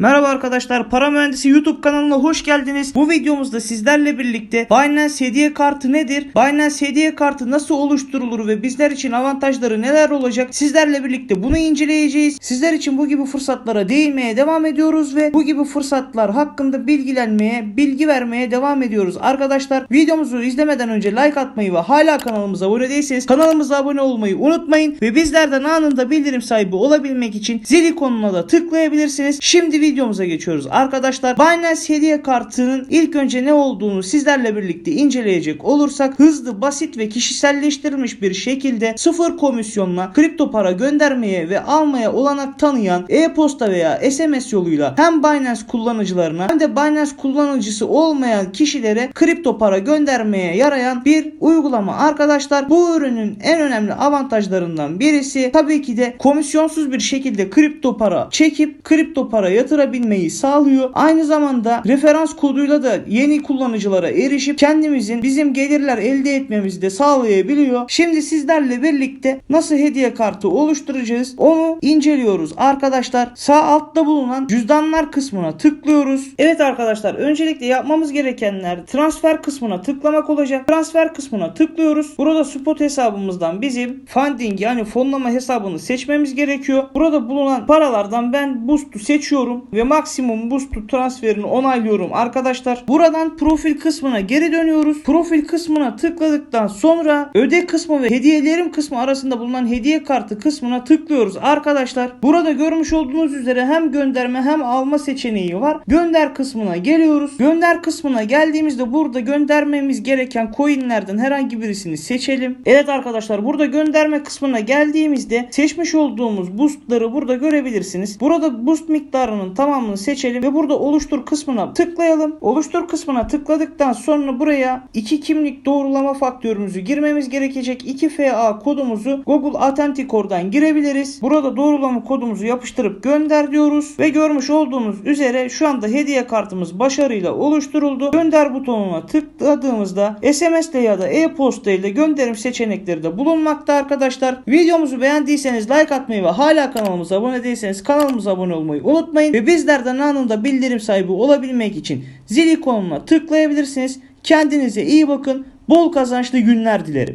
Merhaba arkadaşlar, Para Mühendisi YouTube kanalına hoş geldiniz. Bu videomuzda sizlerle birlikte Binance hediye kartı nedir? Binance hediye kartı nasıl oluşturulur ve bizler için avantajları neler olacak? Sizlerle birlikte bunu inceleyeceğiz. Sizler için bu gibi fırsatlara değinmeye devam ediyoruz ve bu gibi fırsatlar hakkında bilgilenmeye, bilgi vermeye devam ediyoruz. Arkadaşlar videomuzu izlemeden önce like atmayı ve hala kanalımıza abone değilseniz kanalımıza abone olmayı unutmayın ve bizlerden anında bildirim sahibi olabilmek için zil ikonuna da tıklayabilirsiniz. Şimdi videomuza geçiyoruz. Arkadaşlar Binance hediye kartının ilk önce ne olduğunu sizlerle birlikte inceleyecek olursak hızlı, basit ve kişiselleştirilmiş bir şekilde sıfır komisyonla kripto para göndermeye ve almaya olanak tanıyan e-posta veya SMS yoluyla hem Binance kullanıcılarına hem de Binance kullanıcısı olmayan kişilere kripto para göndermeye yarayan bir uygulama. Arkadaşlar bu ürünün en önemli avantajlarından birisi tabii ki de komisyonsuz bir şekilde kripto para çekip kripto para yatırabilmeyi sağlıyor. Aynı zamanda referans koduyla da yeni kullanıcılara erişip kendimizin bizim gelirler elde etmemizi de sağlayabiliyor. Şimdi sizlerle birlikte nasıl hediye kartı oluşturacağız onu inceliyoruz. Arkadaşlar sağ altta bulunan cüzdanlar kısmına tıklıyoruz. Evet arkadaşlar öncelikle yapmamız gerekenler transfer kısmına tıklamak olacak. Transfer kısmına tıklıyoruz. Burada spot hesabımızdan bizim funding yani fonlama hesabını seçmemiz gerekiyor. Burada bulunan paralardan ben boost'u seçiyorum ve maksimum boost'u transferini onaylıyorum arkadaşlar. Buradan profil kısmına geri dönüyoruz. Profil kısmına tıkladıktan sonra öde kısmı ve hediyelerim kısmı arasında bulunan hediye kartı kısmına tıklıyoruz arkadaşlar. Burada görmüş olduğunuz üzere hem gönderme hem alma seçeneği var. Gönder kısmına geliyoruz. Gönder kısmına geldiğimizde burada göndermemiz gereken coinlerden herhangi birisini seçelim. Evet arkadaşlar burada gönderme kısmına geldiğimizde seçmiş olduğumuz boostları burada görebilirsiniz. Burada boost miktarının tamamını seçelim ve burada oluştur kısmına tıklayalım. Oluştur kısmına tıkladıktan sonra buraya iki kimlik doğrulama faktörümüzü girmemiz gerekecek. 2FA kodumuzu Google Authenticore'dan girebiliriz. Burada doğrulama kodumuzu yapıştırıp gönder diyoruz ve görmüş olduğunuz üzere şu anda hediye kartımız başarıyla oluşturuldu. Gönder butonuna tıkladığımızda SMS ile ya da e-posta ile gönderim seçenekleri de bulunmakta arkadaşlar. Videomuzu beğendiyseniz like atmayı ve hala kanalımıza abone değilseniz kanalımıza abone olmayı unutmayın. Ve bizlerden anında bildirim sahibi olabilmek için zil ikonuna tıklayabilirsiniz. Kendinize iyi bakın. Bol kazançlı günler dilerim.